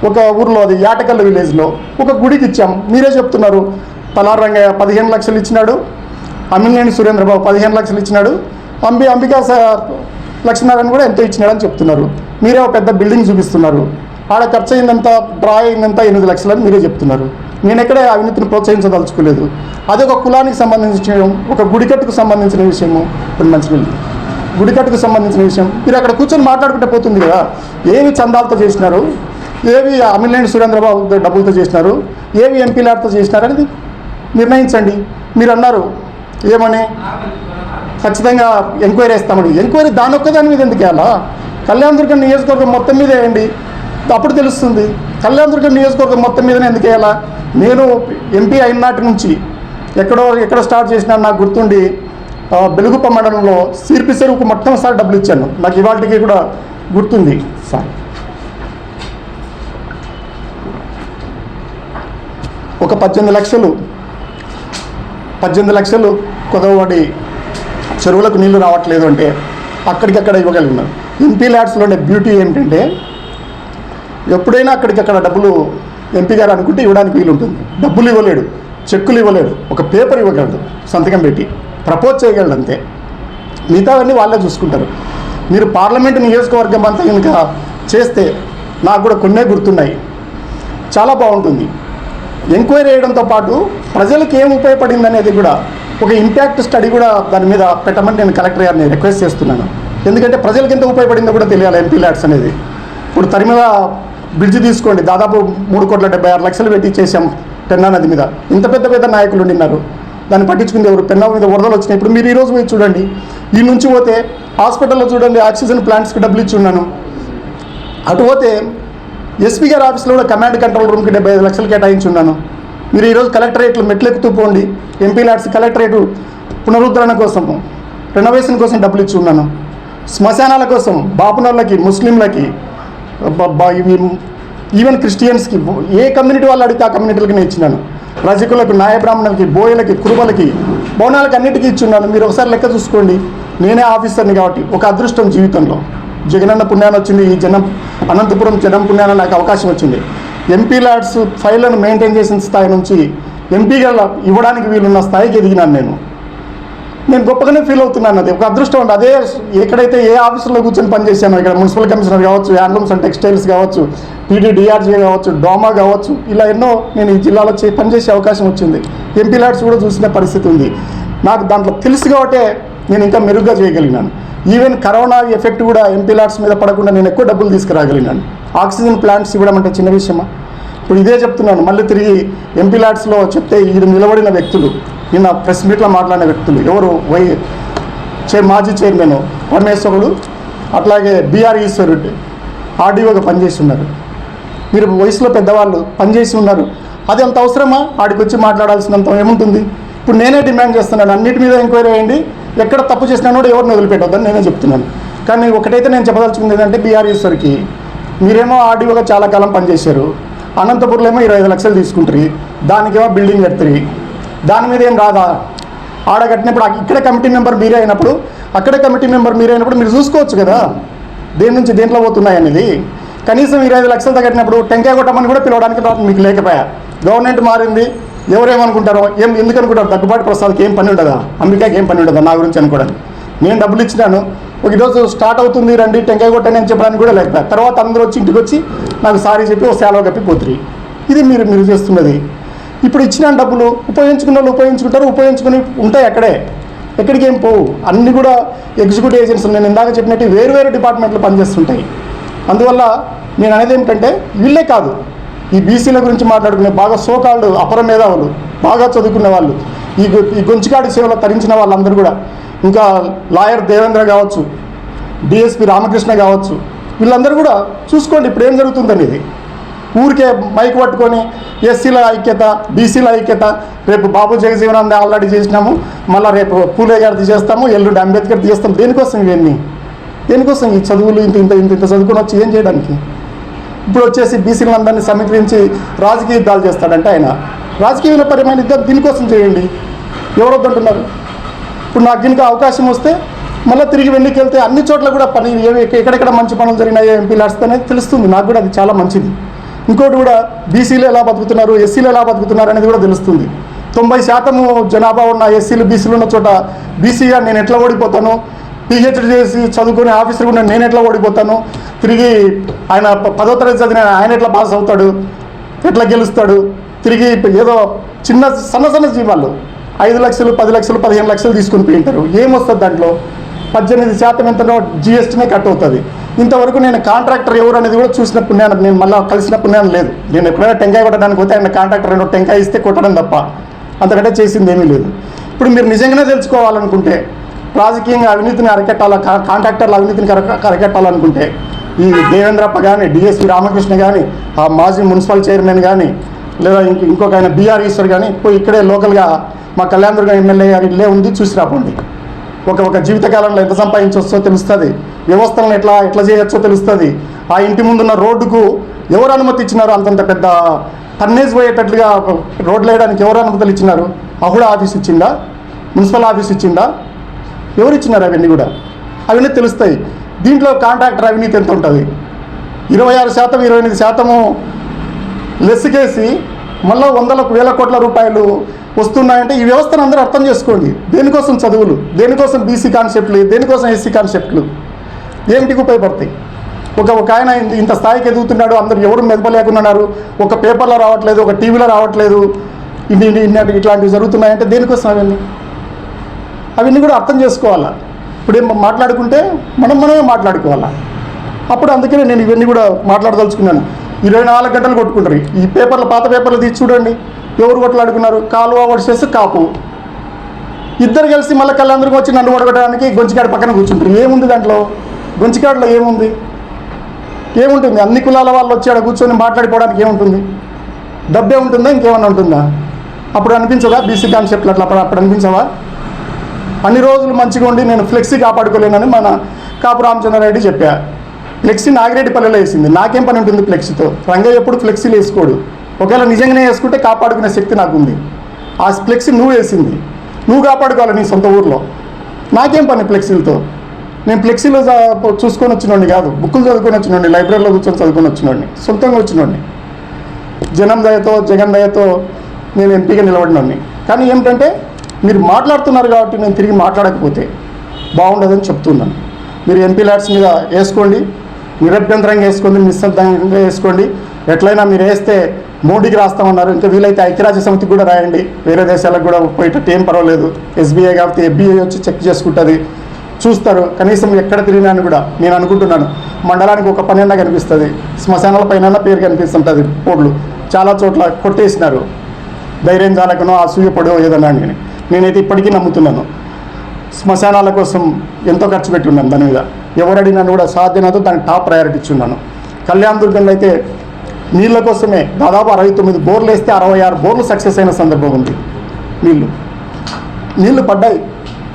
ఒక ఊర్లో అది యాటకల్ విలేజ్లో ఒక గుడికి ఇచ్చాం. మీరే చెప్తున్నారు. తలార్ రంగయ్య పదిహేను లక్షలు ఇచ్చినాడు. అమ్మినేని సురేంద్రబాబు పదిహేను లక్షలు ఇచ్చినాడు. అంబి అంబికా స- లక్ష్మీనారాయణ కూడా ఎంతో ఇచ్చినాడని చెప్తున్నారు. మీరే ఒక పెద్ద బిల్డింగ్ చూపిస్తున్నారు. ఆడ ఖర్చు అయిందంత డ్రా అయిందంత ఎనిమిది లక్షలని మీరే చెప్తున్నారు. నేను ఎక్కడే అవినీతిని ప్రోత్సహించదలుచుకోలేదు. అది ఒక కులానికి సంబంధించిన ఒక గుడికట్టుకు సంబంధించిన విషయము కొన్ని మంచి గుడికట్టుకు సంబంధించిన విషయం. మీరు అక్కడ కూర్చొని మాట్లాడుకుంటే పోతుంది కదా. ఏమి చందాలతో చేసినారు? ఏవి అమిలేని సురేంద్రబాబు డబ్బులతో చేసినారు? ఏవి ఎంపీ చేసినారు అనేది నిర్ణయించండి. మీరు అన్నారు ఏమని? ఖచ్చితంగా ఎంక్వైరీ వేస్తామని ఎంక్వైరీ దాని ఒక్కదాని మీద ఎందుకు వెళ్ళా కళ్యాణ దుర్గం నియోజకవర్గం మొత్తం మీద వేయండి. అప్పుడు తెలుస్తుంది. కళ్యాణ దుర్గం నియోజకవర్గం మొత్తం మీదనే ఎందుకు వేయాలా? నేను ఎంపీ అయిన నాటి నుంచి ఎక్కడో ఎక్కడ స్టార్ట్ చేసినా నాకు గుర్తుండి బెలుగుప్ప మండలంలో సిర్పి చెరువుకు మొట్టమొదటిసారి డబ్బులు ఇచ్చాను. నాకు ఇవాళకి కూడా గుర్తుంది. సార్. ఒక పద్దెనిమిది లక్షలు. పద్దెనిమిది లక్షలు కొదవబడి చెరువులకు నీళ్ళు రావట్లేదు అంటే అక్కడికక్కడ ఇవ్వగలిగినారు ఎంపీ ల్యాడ్స్లో ఉండే బ్యూటీ ఏంటంటే ఎప్పుడైనా అక్కడికక్కడ డబ్బులు ఎంపీ గారు అనుకుంటే ఇవ్వడానికి వీలు ఉంటుంది డబ్బులు ఇవ్వలేడు చెక్కులు ఇవ్వలేడు ఒక పేపర్ ఇవ్వగలడు సంతకం పెట్టి. ప్రపోజ్ చేయగలడు అంతే. మిగతావన్నీ వాళ్ళే చూసుకుంటారు. మీరు పార్లమెంటు నియోజకవర్గం అంతా కనుక చేస్తే నాకు కూడా కొన్నే గుర్తున్నాయి. చాలా బాగుంటుంది. ఎంక్వైరీ చేయడంతో పాటు ప్రజలకు ఏం ఉపయోగపడింది అనేది కూడా ఒక ఇంపాక్ట్ స్టడీ కూడా దాని మీద పెట్టమని నేను కలెక్టర్ గారిని రిక్వెస్ట్ చేస్తున్నాను. ఎందుకంటే ప్రజలకు ఎంత ఉపయోగపడిందో కూడా తెలియాలి ఎంపీ ల్యాడ్స్ అనేది. ఇప్పుడు తరిమిద బ్రిడ్జ్ తీసుకోండి. దాదాపు మూడు కోట్ల డెబ్బై ఆరు లక్షలు పెట్టి చేసాం పెన్నా నది మీద. ఇంత పెద్ద పెద్ద నాయకులు ఉన్నారు దాన్ని పట్టించుకుంది ఎవరు? పెన్నా మీద వరదలు వచ్చినాయి. ఇప్పుడు మీరు ఈరోజు మీరు పోయి చూడండి. ఈ నుంచి పోతే హాస్పిటల్లో చూడండి ఆక్సిజన్ ప్లాంట్స్కి డబ్బులు ఇచ్చి ఉన్నాను. అటు పోతే ఎస్పీ గారి ఆఫీస్లో కూడా కమాండ్ కంట్రోల్ రూమ్కి డెబ్బై ఐదు లక్షలు కేటాయించి ఉన్నాను మీరు ఈరోజు కలెక్టరేట్లు మెట్లెక్కుతూ పోండి. ఎంపీ ల్యాడ్స్ కలెక్టరేటు పునరుద్ధరణ కోసం రెనోవేషన్ కోసం డబ్బులు ఇచ్చి ఉన్నాను. శ్మశానాల కోసం బాపునర్లకి ముస్లింలకి ఈవెన్ క్రిస్టియన్స్కి ఏ కమ్యూనిటీ వాళ్ళు అడిగితే ఆ కమ్యూనిటీలకి నేను ఇచ్చినాను. రజకులకు నాయ బ్రాహ్మణులకి బోయలకి కురుబలకి బోనాలకి అన్నిటికీ ఇచ్చున్నాను మీరు ఒకసారి లెక్క చూసుకోండి. నేనే ఆఫీసర్ని కాబట్టి ఒక అదృష్టం జీవితంలో. జగనన్న పుణ్యాన్ని వచ్చింది ఈ జనం అనంతపురం జనం పుణ్యాన నాకు అవకాశం వచ్చింది. ఎంపీ ల్యాడ్స్ ఫైళ్ళను మెయింటైన్ చేసిన స్థాయి నుంచి ఎంపీగా ఇవ్వడానికి వీలున్న స్థాయికి ఎదిగినాను నేను. నేను గొప్పగానే ఫీల్ అవుతున్నాను అది. ఒక అదృష్టం అండి. అదే ఎక్కడైతే ఏ ఆఫీసులో కూర్చొని పనిచేశాను ఇక్కడ మున్సిపల్ కమిషనర్ కావచ్చు హ్యాండ్లూమ్స్ అండ్ టెక్స్టైల్స్ కావచ్చు పీడీ డిఆర్జీ కావచ్చు డోమా కావచ్చు ఇలా ఎన్నో నేను ఈ జిల్లాలో చే పనిచేసే అవకాశం వచ్చింది. ఎంపీ ల్యాడ్స్ కూడా చూసిన పరిస్థితి ఉంది. నాకు దాంట్లో తెలుసు కాబట్టే నేను ఇంకా మెరుగ్గా చేయగలిగినాను. ఈవెన్ కరోనా ఎఫెక్ట్ కూడా ఎంపీ లాట్స్ మీద పడకుండా నేను ఎక్కువ డబ్బులు తీసుకురాగలిగినాను ఆక్సిజన్ ప్లాంట్స్ ఇవ్వడం అంటే చిన్న విషయమా? ఇప్పుడు ఇదే చెప్తున్నాను. మళ్ళీ తిరిగి ఎంపీ లాట్స్లో చెప్తే ఇది నిలబడిన వ్యక్తులు నిన్న ప్రెస్ మీట్లో మాట్లాడిన వ్యక్తులు ఎవరు? వై చైర్ మాజీ చైర్మన్ రమేశ్వరుడు అట్లాగే బీఆర్ ఈశ్వరుడు ఆర్డీఓగా పనిచేసి ఉన్నారు. మీరు వయసులో పెద్దవాళ్ళు పనిచేసి ఉన్నారు. అది అంత అవసరమా? ఆడికి వచ్చి మాట్లాడాల్సినంత ఏముంటుంది? ఇప్పుడు నేనే డిమాండ్ చేస్తున్నాను. అన్నిటి మీద ఎంక్వైరీ అయ్యండి ఎక్కడ తప్పు చేసినా కూడా ఎవరిని వదిలిపెట్టొద్దని నేనే చెప్తున్నాను. కానీ ఒకటైతే నేను చెప్పదలుచుకుంది ఏంటంటే బీఆర్ఎస్ఆర్కి మీరేమో ఆర్డీఓగా చాలా కాలం పనిచేశారు. అనంతపురంలో ఏమో ఇరవై ఐదు లక్షలు తీసుకుంటారు. దానికేమో బిల్డింగ్ కడతారు. దాని మీద ఏం రాదా? ఆడ కట్టినప్పుడు ఇక్కడ కమిటీ మెంబర్ మీరే అయినప్పుడు అక్కడ కమిటీ మెంబర్ మీరే అయినప్పుడు మీరు చూసుకోవచ్చు కదా? దేని నుంచి దేంట్లో పోతున్నాయి అనేది? కనీసం ఇరవై ఐదు లక్షలతో కట్టినప్పుడు టెంకాయ కొట్టమని కూడా పిలవడానికి మీకు లేకపోయా? గవర్నమెంట్ మారింది. ఎవరేమనుకుంటారో ఏం ఎందుకు అనుకుంటారు దగ్గుబాటు ప్రసాద్కి ఏం పని ఉండదా? అంబికాకి ఏం పని ఉండదా? నా గురించి అనుకోవడానికి. నేను డబ్బులు ఇచ్చినాను. ఒక ఈరోజు స్టార్ట్ అవుతుంది రండి టెంకాయ కొట్టండి అని చెప్పడానికి కూడా లేకపోయా తర్వాత అందరూ వచ్చి ఇంటికి వచ్చి నాకు సారీ చెప్పి ఒక సెలవు కప్పి పోతురి ఇది మీరు మీరు చేస్తున్నది. ఇప్పుడు ఇచ్చిన డబ్బులు ఉపయోగించుకున్న వాళ్ళు ఉపయోగించుకుంటారు ఉపయోగించుకుని ఉంటాయి అక్కడే. ఎక్కడికి ఏం పోవు. అన్నీ కూడా ఎగ్జిక్యూటివ్ ఏజెన్సీ నేను ఇందాక చెప్పినట్టు వేరు వేరు డిపార్ట్మెంట్లు పనిచేస్తుంటాయి. అందువల్ల నేను అనేది ఏమిటంటే వీళ్ళే కాదు. ఈ బీసీల గురించి మాట్లాడుకునే బాగా సోకాళ్ళు అపర మేధావులు బాగా చదువుకునే వాళ్ళు ఈ ఈ గొంచికాడి సేవలో తరించిన వాళ్ళందరూ కూడా ఇంకా లాయర్ దేవేంద్ర కావచ్చు డిఎస్పి రామకృష్ణ కావచ్చు వీళ్ళందరూ కూడా చూసుకోండి ఇప్పుడు ఏం జరుగుతుందనేది ఊరికే మైక్ పట్టుకొని ఎస్సీల ఐక్యత బీసీల ఐక్యత రేపు బాబు జగజీవనాన్ని ఆల్రెడీ చేసినాము మళ్ళీ రేపు పూలే గారిది చేస్తాము ఎల్లుండి అంబేద్కర్ చేస్తాం దేనికోసం ఇవన్నీ? దేనికోసం ఈ చదువులు ఇంత ఇంత ఇంత ఇంత చదువుకొని వచ్చి ఏం చేయడానికి? ఇప్పుడు వచ్చేసి బీసీలను అందరినీ సమీకరించి రాజకీయ యుద్ధాలు చేస్తాడంటే ఆయన. రాజకీయ పరమైన యుద్ధం దీనికోసం చేయండి. ఎవరు వద్దంటున్నారు? ఇప్పుడు నాకు దీనికి అవకాశం వస్తే మళ్ళీ తిరిగి వెళ్ళికెళ్తే వెళ్తే అన్ని చోట్ల కూడా పని ఏవి ఎక్కడెక్కడ మంచి పనులు జరిగినాయో ఎంపీ లాడ్స్ అనేది తెలుస్తుంది. నాకు కూడా అది చాలా మంచిది. ఇంకోటి కూడా బీసీలు ఎలా బతుకుతున్నారు ఎస్సీలు ఎలా బతుకుతున్నారు అనేది కూడా తెలుస్తుంది. తొంభై శాతము జనాభా ఉన్న ఎస్సీలు బీసీలు ఉన్న చోట బీసీగా నేను ఎట్లా ఓడిపోతాను? పిహెచ్డి చేసి చదువుకునే ఆఫీసర్ కూడా నేను ఎట్లా ఓడిపోతాను? తిరిగి ఆయన పదో తరగతి చదివిన ఆయన ఎట్లా పాస్ అవుతాడు? ఎట్లా గెలుస్తాడు? తిరిగి ఏదో చిన్న సన్న సన్న జీవాలు. ఐదు లక్షలు పది లక్షలు పదిహేను లక్షలు తీసుకుని పోయింటారు. ఏమొస్తుంది దాంట్లో? పద్దెనిమిది శాతం ఎంతనో జిఎస్టీనే కట్ అవుతుంది. ఇంతవరకు నేను కాంట్రాక్టర్ ఎవరు అనేది కూడా చూసిన పుణ్యాన్ని నేను మళ్ళీ కలిసిన పుణ్యాన్ని లేదు. నేను ఎప్పుడైనా టెంకాయ కొట్టడానికి పోతే ఆయన కాంట్రాక్టర్ రెండు టెంకాయ ఇస్తే కొట్టడం తప్ప. అంతకంటే చేసింది ఏమీ లేదు. ఇప్పుడు మీరు నిజంగానే తెలుసుకోవాలనుకుంటే రాజకీయంగా అవినీతిని అరికట్టాల కాంట్రాక్టర్లు కాంట్రాక్టర్ల అవినీతిని అరక- అరికట్టాలనుకుంటే ఈ దేవేంద్రప్ప కానీ డిఎస్పి రామకృష్ణ కానీ ఆ మాజీ మున్సిపల్ చైర్మన్ కానీ లేదా ఇంక ఇంకొక ఆయన బీఆర్ ఈశ్వర్ కానీ పోయి ఇక్కడే లోకల్గా మా కళ్యాణదుర్గం ఎమ్మెల్యే గారి ఇల్లే ఉంది చూసి రాకండి ఒక ఒక జీవితకాలంలో ఎంత సంపాదించవచ్చో తెలుస్తుంది. వ్యవస్థలను ఎట్లా ఎట్లా చేయొచ్చో తెలుస్తుంది. ఆ ఇంటి ముందున్న రోడ్డుకు ఎవరు అనుమతి ఇచ్చినారు? అంతంత పెద్ద టన్నేజ్ పోయేటట్లుగా రోడ్లు వేయడానికి ఎవరు అనుమతులు ఇచ్చినారు? అహుడ ఆఫీస్ ఇచ్చిందా? మున్సిపల్ ఆఫీస్ ఇచ్చిందా? ఎవరు ఇచ్చినారు అవన్నీ కూడా? అవన్నీ తెలుస్తాయి. దీంట్లో కాంట్రాక్టర్ అవినీతి ఎంత ఉంటుంది? ఇరవై ఆరు శాతం ఇరవై ఎనిమిది శాతము లెస్సుకేసి మళ్ళీ వందల వేల కోట్ల రూపాయలు వస్తున్నాయంటే ఈ వ్యవస్థను అందరూ అర్థం చేసుకోండి. దేనికోసం చదువులు? దేనికోసం బీసీ కాన్సెప్ట్లు? దేనికోసం ఎస్సీ కాన్సెప్ట్లు? ఏమిటికి ఉపయోగపడతాయి? ఒక ఒక ఆయన ఇంత- స్థాయికి ఎదుగుతున్నాడు అందరు ఎవరు మెదపలేకున్నారు? ఒక పేపర్లో రావట్లేదు ఒక టీవీలో రావట్లేదు ఇన్ని- ఇన్ని ఇట్లాంటివి జరుగుతున్నాయంటే దేనికోసం అవన్నీ? అవన్నీ కూడా అర్థం చేసుకోవాలా? ఇప్పుడు మాట్లాడుకుంటే మనం మనమే మాట్లాడుకోవాలా? అప్పుడు అందుకనే నేను ఇవన్నీ కూడా మాట్లాడదలుచుకున్నాను. ఇరవై నాలుగు గంటలు కొట్టుకుంటారు. ఈ పేపర్లు పాత పేపర్లు తీసి చూడండి. ఎవరు కొట్లాడుకున్నారు? కాలువ వర్సెస్ కాపు. ఇద్దరు కలిసి మళ్ళీ కళ్ళందరికి వచ్చి నన్ను ఒడగడానికి గొంచికాడ పక్కన కూర్చుంటారు. ఏముంది దాంట్లో? గొంచికాడలో ఏముంది? ఏముంటుంది? అన్ని కులాల వాళ్ళు వచ్చి ఆడ కూర్చొని మాట్లాడిపోవడానికి ఏముంటుంది? డబ్బే ఉంటుందా? ఇంకేమన్నా ఉంటుందా? అప్పుడు అనిపించదా? బీసీ కాన్సెప్ట్లు అట్లా అప్పుడు అప్పుడు అనిపించవా? అన్ని రోజులు మంచిగా ఉండి నేను ఫ్లెక్సీ కాపాడుకోలేనని మన కాపు రామచంద్రారెడ్డి చెప్పా. ఫ్లెక్సీ నాగిరెడ్డిపల్లెలో వేసింది. నాకేం పని ఉంటుంది ఫ్లెక్సీతో? రంగయ్య ఎప్పుడు ఫ్లెక్సీలు వేసుకోడు. ఒకవేళ నిజంగానే వేసుకుంటే కాపాడుకునే శక్తి నాకుంది. ఆ ఫ్లెక్సీ నువ్వు వేసింది. నువ్వు కాపాడుకోవాలి నీ సొంత ఊర్లో. నాకేం పని ఫ్లెక్సీలతో? నేను ఫ్లెక్సీలో చూసుకొని వచ్చినోడిని కాదు. బుక్కులు చదువుకొని వచ్చినోడిని లైబ్రరీలో కూర్చొని చదువుకొని వచ్చినోడిని. సొంతంగా వచ్చినోడిని. జనం దయతో జగన్ దయతో నేను ఎంపీగా నిలబడినోడిని. కానీ ఏమిటంటే మీరు మాట్లాడుతున్నారు కాబట్టి నేను తిరిగి మాట్లాడకపోతే బాగుండదని చెప్తున్నాను. మీరు ఎంపీ ల్యాడ్స్ మీద వేసుకోండి నిరభ్యంతరంగా వేసుకోండి నిశ్శబ్దంగా వేసుకోండి. ఎట్లయినా మీరు వేస్తే మోడీకి రాస్తామన్నారు. ఇంకా వీలైతే ఐక్యరాజ్య సమితికి కూడా రాయండి. వేరే దేశాలకు కూడా పోయేటట్టు ఏం పర్వాలేదు. ఎస్బీఐ కాబట్టి ఎఫ్బీఐ వచ్చి చెక్ చేసుకుంటుంది. చూస్తారు. కనీసం ఎక్కడ తిరిగినాను కూడా నేను అనుకుంటున్నాను. మండలానికి ఒక పని అన్నా కనిపిస్తుంది. శ్మశానాల పైన పేరు కనిపిస్తుంటుంది. బోర్డులు చాలా చోట్ల కొట్టేసినారు. ధైర్యం చాలకనో అసూయపడో ఏదన్నా అని. నేనైతే ఇప్పటికీ నమ్ముతున్నాను. శ్మశానాల కోసం ఎంతో ఖర్చు పెట్టి ఉన్నాను దాని మీద. ఎవరడినా కూడా సాధ్యనతో దానికి టాప్ ప్రయారిటీ ఇచ్చున్నాను. కళ్యాణ్ దుర్గంలో అయితే నీళ్ళ కోసమే దాదాపు అరవై తొమ్మిది బోర్లు వేస్తే అరవై ఆరు బోర్లు సక్సెస్ అయిన సందర్భం ఉంది. నీళ్ళు. నీళ్ళు పడ్డాయి.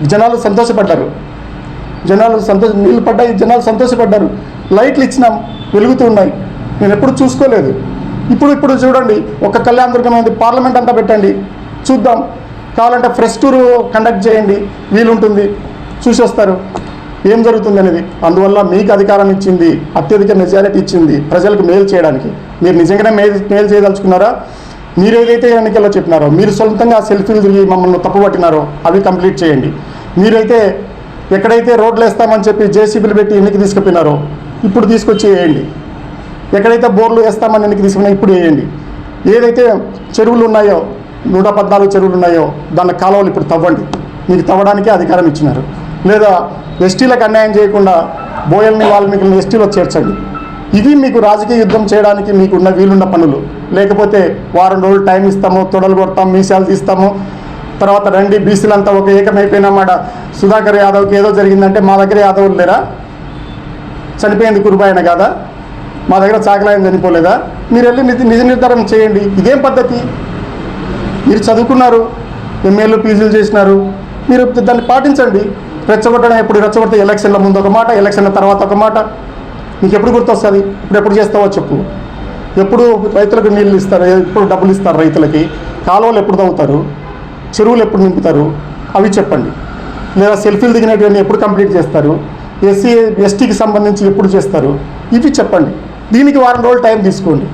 జనాలు సంతోషపడ్డారు. జనాలు సంతోష నీళ్ళు పడ్డాయి. జనాలు సంతోషపడ్డారు. లైట్లు ఇచ్చినాం వెలుగుతూ ఉన్నాయి. నేను ఎప్పుడు చూసుకోలేదు. ఇప్పుడు ఇప్పుడు చూడండి. ఒక కళ్యాణ దుర్గం పార్లమెంట్ అంతా పెట్టండి. చూద్దాం. కావాలంటే ఫ్రెష్ టూర్ కండక్ట్ చేయండి. వీలుంటుంది. చూసి వస్తారు ఏం జరుగుతుంది అనేది. అందువల్ల మీకు అధికారం ఇచ్చింది అత్యధిక మెజారిటీ ఇచ్చింది ప్రజలకు మేలు చేయడానికి. మీరు నిజంగానే మేలు మేలు చేయదలుచుకున్నారా? మీరు ఏదైతే ఎన్నికల్లో చెప్పినారో మీరు సొంతంగా సెల్ఫీలు తిరిగి మమ్మల్ని తప్పుపట్టినారో అవి కంప్లీట్ చేయండి. మీరైతే ఎక్కడైతే రోడ్లు వేస్తామని చెప్పి జేసీబీలు పెట్టి ఎన్నిక తీసుకుపోయినారో ఇప్పుడు తీసుకొచ్చి వేయండి. ఎక్కడైతే బోర్లు వేస్తామని ఎన్నిక తీసుకున్నా ఇప్పుడు వేయండి. ఏదైతే చెరువులు ఉన్నాయో నూట పద్నాలుగు చెరువులు ఉన్నాయో దాని కాలువలు ఇప్పుడు తవ్వండి. మీకు తవ్వడానికి అధికారం ఇచ్చినారు. లేదా ఎస్టీలకు అన్యాయం చేయకుండా బోయల్ని వాల్మీకులను ఎస్టీలో చేర్చండి. ఇది మీకు రాజకీయ యుద్ధం చేయడానికి మీకున్న వీలున్న పనులు. లేకపోతే వారం రోజులు టైం ఇస్తాము తొడలు కొడతాం మీసాలు తీస్తాము. తర్వాత రండి బీసీలంతా ఒక ఏకమైపోయినామాట సుధాకర్ యాదవ్కి ఏదో జరిగిందంటే మా దగ్గర యాదవులు లేరా? చనిపోయింది కురుబాయన కాదా? మా దగ్గర చాకలాయన చనిపోలేదా? మీరు వెళ్ళి నిధి నిజ నిర్ధారణ చేయండి. ఇదేం పద్ధతి? మీరు చదువుకున్నారు ఎంఏలు పీజీలు చేసినారు మీరు దాన్ని పాటించండి. రెచ్చగొట్టడం ఎప్పుడు రెచ్చగొడితే ఎలక్షన్ల ముందు ఒక మాట ఎలక్షన్ల తర్వాత ఒక మాట. నీకు ఎప్పుడు గుర్తొస్తుంది? ఇప్పుడు ఎప్పుడు చేస్తావో చెప్పు. ఎప్పుడు రైతులకు నీళ్ళు ఇస్తారు ఎప్పుడు డబ్బులు ఇస్తారు రైతులకి? కాలువలు ఎప్పుడు తవ్వుతారు? చెరువులు ఎప్పుడు నింపుతారు? అవి చెప్పండి. లేదా సెల్ఫీలు దిగినటువంటి ఎప్పుడు కంప్లీట్ చేస్తారు? ఎస్సీ ఎస్టీకి సంబంధించి ఎప్పుడు చేస్తారు? ఇవి చెప్పండి. దీనికి వారం రోజులు టైం తీసుకోండి.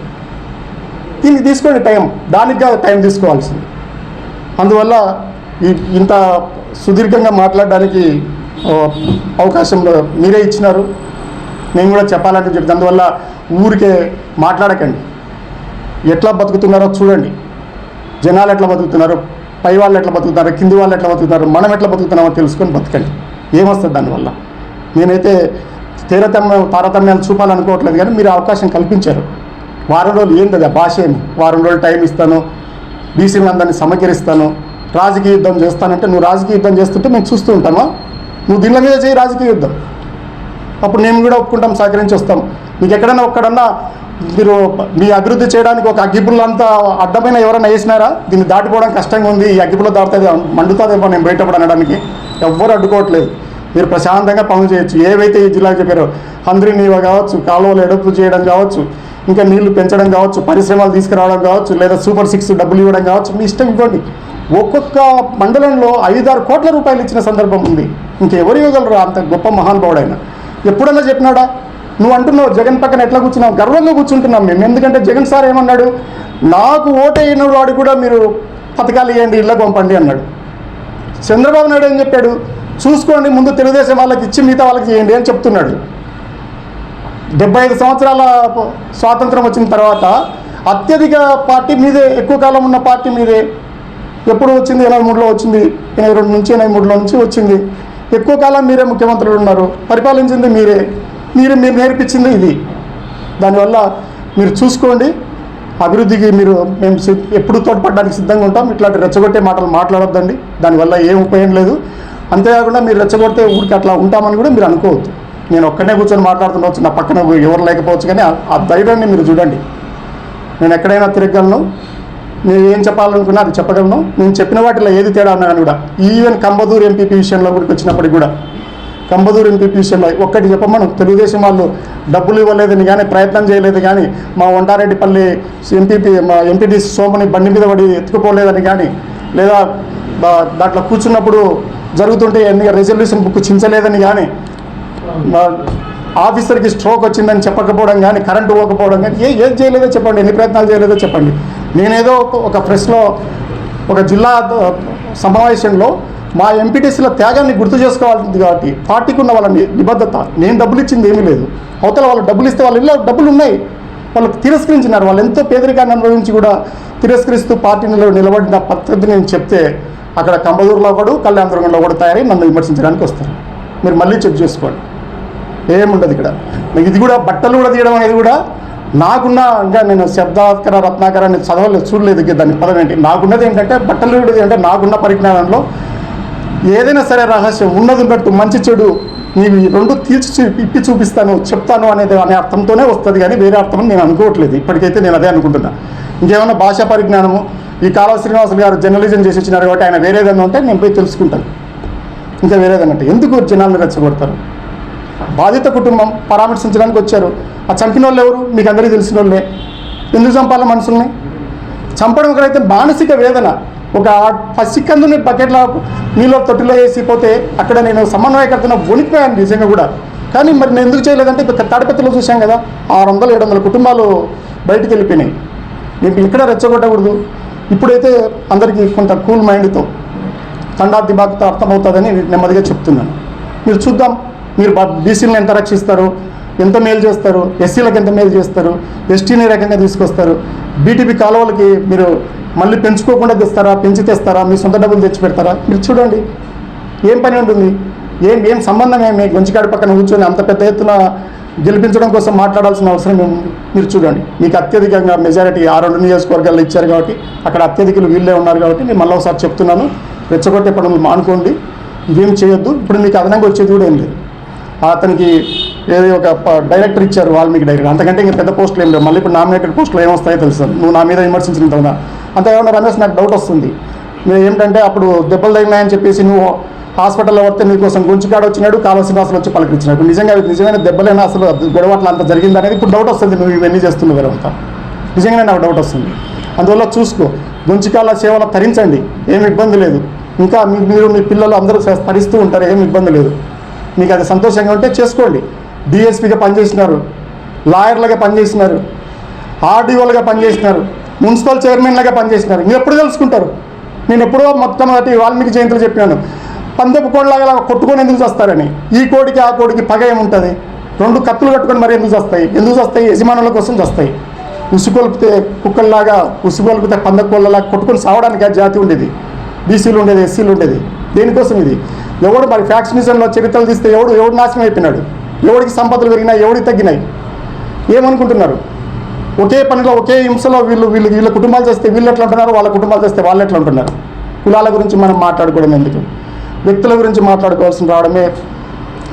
దీనికి తీసుకోండి టైం దానికి కాదు టైం తీసుకోవాల్సింది. అందువల్ల ఈ ఇంత సుదీర్ఘంగా మాట్లాడడానికి అవకాశం మీరే ఇచ్చినారు. నేను కూడా చెప్పాలంటే చెప్పి అందువల్ల ఊరికే మాట్లాడకండి. ఎట్లా బతుకుతున్నారో చూడండి. జనాలు ఎట్లా బతుకుతున్నారు? పై వాళ్ళు ఎట్లా బతుకుతున్నారు? కింది వాళ్ళు ఎట్లా బతుకుతున్నారు? మనం ఎట్లా బతుకుతున్నామో తెలుసుకొని బతకండి. ఏమొస్తుంది దానివల్ల? నేనైతే తీరతమ్యం తారతమ్యాలు చూపాలనుకోవట్లేదు కానీ మీరు అవకాశం కల్పించారు. వారం రోజులు ఏంది కదా ఆ భాష ఏమి వారం రోజులు టైం ఇస్తాను బీసీలందరినీ సమకరిస్తాను రాజకీయ యుద్ధం చేస్తానంటే నువ్వు రాజకీయ యుద్ధం చేస్తుంటే మేము చూస్తూ ఉంటామా? నువ్వు దీని మీద చేయి రాజకీయ యుద్ధం. అప్పుడు మేము కూడా ఒప్పుకుంటాం సహకరించి వస్తాం. మీకు ఎక్కడన్నా ఒక్కడన్నా మీరు మీ అభివృద్ధి చేయడానికి ఒక అగ్గిపుల్ల అంతా అడ్డమైన ఎవరైనా వేసినారా? దీన్ని దాటిపోవడం కష్టంగా ఉంది ఈ అగ్గిపుల్ల దాటుతుంది మండుతుందేమో నేను బయటపడి అనడానికి. ఎవ్వరు అడ్డుకోవట్లేదు. మీరు ప్రశాంతంగా పనులు చేయొచ్చు. ఏవైతే ఈ జిల్లాకు చెప్పారో హంద్రి నీవ కావచ్చు కాలువలు ఎడుపు చేయడం కావచ్చు ఇంకా నీళ్ళు పెంచడం కావచ్చు పరిశ్రమలు తీసుకురావడం కావచ్చు లేదా సూపర్ సిక్స్ డబ్బులు ఇవ్వడం కావచ్చు మీ ఇష్టం ఇవ్వండి. ఒక్కొక్క మండలంలో ఐదారు కోట్ల రూపాయలు ఇచ్చిన సందర్భం ఉంది. ఇంకెవరు ఇవ్వగలరు? అంత గొప్ప మహానుభావుడైన. ఎప్పుడన్నా చెప్పినాడా? నువ్వు అంటున్నావు జగన్ పక్కన ఎట్లా కూర్చున్నావు? గర్వంగా కూర్చుంటున్నాం మేము. ఎందుకంటే జగన్ సార్ ఏమన్నాడు? నాకు ఓటైన వాడు కూడా మీరు పథకాలు ఇవ్వండి ఇళ్ళకు పంపండి అన్నాడు. చంద్రబాబు నాయుడు ఏం చెప్పాడు? చూసుకోండి ముందు తెలుగుదేశం వాళ్ళకి ఇచ్చి మిగతా వాళ్ళకి చేయండి అని చెప్తున్నాడు. డెబ్బై ఐదు సంవత్సరాల స్వాతంత్రం వచ్చిన తర్వాత అత్యధిక పార్టీ మీదే ఎక్కువ కాలం ఉన్న పార్టీ మీదే ఎప్పుడు వచ్చింది? ఎనభై మూడులో వచ్చింది. ఎనభై రెండు నుంచి ఎనభై మూడులో నుంచి వచ్చింది. ఎక్కువ కాలం మీరే ముఖ్యమంత్రులు ఉన్నారు. పరిపాలించింది మీరే. మీరు మీరు నేర్పించింది ఇది. దానివల్ల మీరు చూసుకోండి. అభివృద్ధికి మీరు మేము ఎప్పుడు తోడ్పడడానికి సిద్ధంగా ఉంటాం. ఇట్లాంటి రెచ్చగొట్టే మాటలు మాట్లాడొద్దండి. దానివల్ల ఏం ఉపయోగం లేదు. అంతేకాకుండా మీరు రెచ్చగొడితే ఊరికి అట్లా ఉంటామని కూడా మీరు అనుకోవద్దు. నేను ఒక్కనే కూర్చొని మాట్లాడుతుండవచ్చు నా పక్కన ఎవరు లేకపోవచ్చు కానీ ఆ- ధైర్యాన్ని మీరు చూడండి. నేను ఎక్కడైనా తిరగలను నేను ఏం చెప్పాలనుకున్నా అది చెప్పగలను నేను చెప్పిన వాటిలో ఏది తేడా ఉన్నా కానీ కూడా ఈవెన్ కంబదూరు ఎంపీపీ విషయంలో కూడా వచ్చినప్పటికి కూడా కంబదూరు ఎంపీపీ విషయంలో ఒక్కటి చెప్పమను తెలుగుదేశం వాళ్ళు డబ్బులు ఇవ్వలేదని కానీ ప్రయత్నం చేయలేదు కానీ మా వంటారెడ్డిపల్లి ఎంపీపీ మా ఎంపీటీ సోమని బండి మీద పడి ఎత్తుకుపోలేదని కానీ లేదా దాంట్లో కూర్చున్నప్పుడు జరుగుతుంటే ఎన్ని రెజల్యూషన్ బుక్ చించలేదని కానీ ఆఫీసర్కి స్ట్రోక్ వచ్చిందని చెప్పకపోవడం కానీ కరెంటు ఇవ్వకపోవడం కానీ ఏ ఏది చేయలేదో చెప్పండి ఎన్ని ప్రయత్నాలు చేయలేదో చెప్పండి. నేనేదో ఒక- ప్రెస్లో ఒక జిల్లా సమావేశంలో మా ఎంపీటీసీల త్యాగాన్ని గుర్తు చేసుకోవాల్సింది కాబట్టి పార్టీకి ఉన్న వాళ్ళ నిబద్ధత నేను డబ్బులు ఇచ్చింది ఏమీ లేదు. అవతల వాళ్ళు డబ్బులు ఇస్తే వాళ్ళ ఇళ్ళ డబ్బులు ఉన్నాయి. వాళ్ళు తిరస్కరించినారు. వాళ్ళు ఎంతో పేదరికాన్ని అనుభవించి కూడా తిరస్కరిస్తూ పార్టీలో నిలబడిన పద్ధతి నేను చెప్తే అక్కడ కంబదూరులో కూడా కళ్యాణదుర్గంలో కూడా తయారై నన్ను విమర్శించడానికి వస్తారు. మీరు మళ్ళీ చెక్ చేసుకోండి. ఏముండదు ఇక్కడ. మీకు ఇది కూడా బట్టలు కూడా తీయడం అనేది కూడా నాకున్న ఇంకా నేను శబ్దాస్కర రత్నాకర అని చదవలేదు చూడలేదు దాని పదం ఏంటి. నాకున్నది ఏంటంటే బట్టలు కూడా అంటే నాకున్న పరిజ్ఞానంలో ఏదైనా సరే రహస్యం ఉన్నది ఉన్నట్టు మంచి చెడు నీవు ఈ రెండు తీర్చి చూ- ఇప్పి చూపిస్తాను చెప్తాను అనేది అనే అర్థంతోనే వస్తుంది కానీ వేరే అర్థం నేను అనుకోవట్లేదు. ఇప్పటికైతే నేను అదే అనుకుంటున్నా. ఇంకేమైనా భాషా పరిజ్ఞానము? ఈ కాలువ శ్రీనివాసులు గారు జర్నలిజం చేసి వచ్చినారు కాబట్టి ఆయన వేరేదన్నా ఉంటే నేను పోయి తెలుసుకుంటాను. ఇంకా వేరేదన్నట్టు ఎందుకు జనాలను రెచ్చగొడతారు? బాధిత కుటుంబం పరామర్శించడానికి వచ్చారు. ఆ చంపిన వాళ్ళు ఎవరు? మీకు అందరికీ తెలిసిన వాళ్ళే. ఎందుకు చంపాలి మనుషుల్ని? చంపడం ఒకరైతే మానసిక వేదన. ఒక పసికందుని బకెట్లో నీళ్ళ తొట్టిలో వేసి పోతే అక్కడ నేను సమన్వయకర్తను వణికిపోయాను నిజంగా కూడా. కానీ మరి నేను ఎందుకు చేయలేదంటే ఇప్పుడు తాడిపత్రిలో చూశాం కదా ఆరు వందలు ఏడు వందల కుటుంబాలు బయటికి వెళ్ళిపోయినాయి. మీకు ఇక్కడ రెచ్చగొట్టకూడదు. ఇప్పుడైతే అందరికీ కొంత కూల్ మైండ్తో తండా దిబాక్తో అర్థమవుతుందని నెమ్మదిగా చెప్తున్నాను. మీరు చూద్దాం. మీరు బీసీలను ఎంత రక్షిస్తారు? ఎంత మేలు చేస్తారు? ఎస్సీలకు ఎంత మేలు చేస్తారు? ఎస్టీని రకంగా తీసుకొస్తారు. బీటీపీ కాలువలకి మీరు మళ్ళీ పెంచుకోకుండా తెస్తారా? పెంచి తెస్తారా? మీ సొంత డబ్బులు తెచ్చి పెడతారా? మీరు చూడండి. ఏం పని ఉంటుంది? ఏం ఏం సంబంధం ఏమి? గొంచికాడి పక్కన కూర్చొని అంత పెద్ద ఎత్తున గెలిపించడం కోసం మాట్లాడాల్సిన అవసరం ఏముంది మీరు చూడండి. మీకు అత్యధికంగా మెజారిటీ ఆ రెండు నియోజకవర్గాల్లో ఇచ్చారు కాబట్టి అక్కడ అత్యధికులు వీళ్ళే ఉన్నారు కాబట్టి నేను మళ్ళీ ఒకసారి చెప్తున్నాను. రెచ్చగొట్టే పనులు మానుకోండి. ఇవేం చేయొద్దు. ఇప్పుడు మీకు అదనంగా వచ్చేది కూడా ఏం లేదు. అతనికి ఏదో ఒక డైరెక్టర్ ఇచ్చారు వాల్మీకి డైరెక్టర్ అంతకంటే ఇంకా పెద్ద పోస్టులు ఏం లేవు. మళ్ళీ ఇప్పుడు నామినేటెడ్ పోస్టులు ఏమొస్తాయో తెలుసు నువ్వు నా మీద విమర్శించిన తర్వాత. అంతేకాకుండా రమేష్ నాకు డౌట్ వస్తుంది. మీరు ఏమిటంటే అప్పుడు దెబ్బలు తగినాయని చెప్పేసి నువ్వు హాస్పిటల్లో వస్తే నీకోసం గుంచుకాడు వచ్చినాడు కాలువ అసలు వచ్చి పలకరించినాడు. నిజంగా నిజమైన దెబ్బలైనా అసలు గొడవట్లు అంత జరిగింది అనేది ఇప్పుడు డౌట్ వస్తుంది. నువ్వు ఇవన్నీ చేస్తున్నావు అంతా. నిజంగానే నాకు డౌట్ వస్తుంది. అందువల్ల చూసుకో. గుంచుకాల సేవలు తరించండి. ఏమి ఇబ్బంది లేదు. ఇంకా మీ- మీరు మీ పిల్లలు అందరూ తరిస్తూ ఉంటారు. ఏమి ఇబ్బంది లేదు. మీకు అది సంతోషంగా ఉంటే చేసుకోండి. డిఎస్పీగా పనిచేసినారు లాయర్లుగా పనిచేసినారు ఆర్డీఓలుగా పనిచేసినారు మున్సిపల్ చైర్మన్లుగా పనిచేసినారు మీరు ఎప్పుడు తెలుసుకుంటారు? నేను ఎప్పుడో మొట్టమొదటి వాల్మీకి జయంతులు చెప్పినాను పందెపు కోడిలాగా కొట్టుకొని ఎందుకు చేస్తారని? ఈ కోడికి ఆ కోడికి పగ ఏముంటుంది? రెండు కత్తులు కట్టుకొని మరి ఎందుకు చేస్తాయి? ఎందుకు వస్తాయి యజమానుల కోసం చేస్తాయి. ఉసుకొల్పితే కుక్కల్లాగా ఉసుకొల్పితే పందకోళ్ళలాగా కొట్టుకొని సావడానికి ఆ జాతి ఉండేది. బీసీలు ఉండేది ఎస్సీలు ఉండేది. దేనికోసం ఇది? ఎవడు మరి ఫ్యాక్షనిజంలో చరిత్రలు తీస్తే ఎవడు ఎవడు నాశనం అయిపోయినాడు? ఎవడికి సంపదలు పెరిగినాయి ఎవడికి తగ్గినాయి? ఏమనుకుంటున్నారు? ఒకే పనిలో ఒకే హింసలో వీళ్ళు వీళ్ళు వీళ్ళ కుటుంబాలు చేస్తే వీళ్ళు ఎట్లా ఉంటున్నారు? వాళ్ళ కుటుంబాలు చేస్తే వాళ్ళు ఎట్లా ఉంటున్నారు? కులాల గురించి మనం మాట్లాడుకోవడం ఎందుకు? వ్యక్తుల గురించి మాట్లాడుకోవాల్సిన రావడమే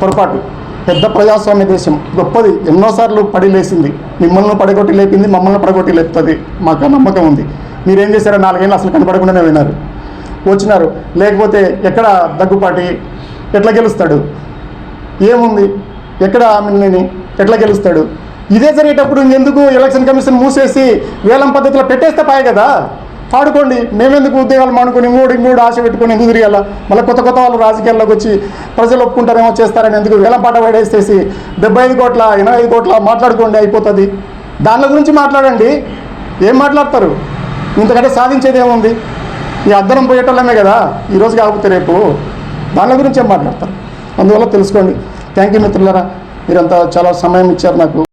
పొరపాటు. పెద్ద ప్రజాస్వామ్య దేశం. గొప్పది. ఎన్నోసార్లు పడి లేసింది మిమ్మల్ని పడగొట్టి లేపింది మమ్మల్ని పడగొట్టి లేపుతుంది. మాకు నమ్మకం ఉంది. మీరేం చేశారో నాలుగేళ్ళు అసలు కనపడకుండానే విన్నారు. వచ్చినారు. లేకపోతే ఎక్కడ దగ్గుపాటి ఎట్లా గెలుస్తాడు? ఏముంది? ఎక్కడ ఆమెని ఎట్లా గెలుస్తాడు? ఇదే జరిగేటప్పుడు ఎందుకు ఎలక్షన్ కమిషన్ మూసేసి వేలం పద్ధతిలో పెట్టేస్తే పాయ కదా? పాడుకోండి. మేమెందుకు ఉద్యోగాలు మానుకొని ఇంకోటి ఇంకోటి ఆశ పెట్టుకొని ఎందుకు తిరిగాల? మళ్ళీ కొత్త కొత్త వాళ్ళు రాజకీయాల్లోకి వచ్చి ప్రజలు ఒప్పుకుంటారేమో చేస్తారని ఎందుకు వేలం పాట పడేసేసి డెబ్బై ఐదు కోట్ల ఎనభై ఐదు కోట్ల మాట్లాడుకోండి అయిపోతుంది. దాని గురించి మాట్లాడండి. ఏం మాట్లాడతారు? ఇంతకంటే సాధించేది ఏముంది? ఈ అద్దరం పోయేటోళ్ళమే కదా. ఈరోజు కాకపోతే రేపు దాని గురించి ఏం మాట్లాడతారు? అందువల్ల తెలుసుకోండి. థ్యాంక్ యూ మిత్రులారా. మీరంతా చాలా సమయం ఇచ్చారు నాకు.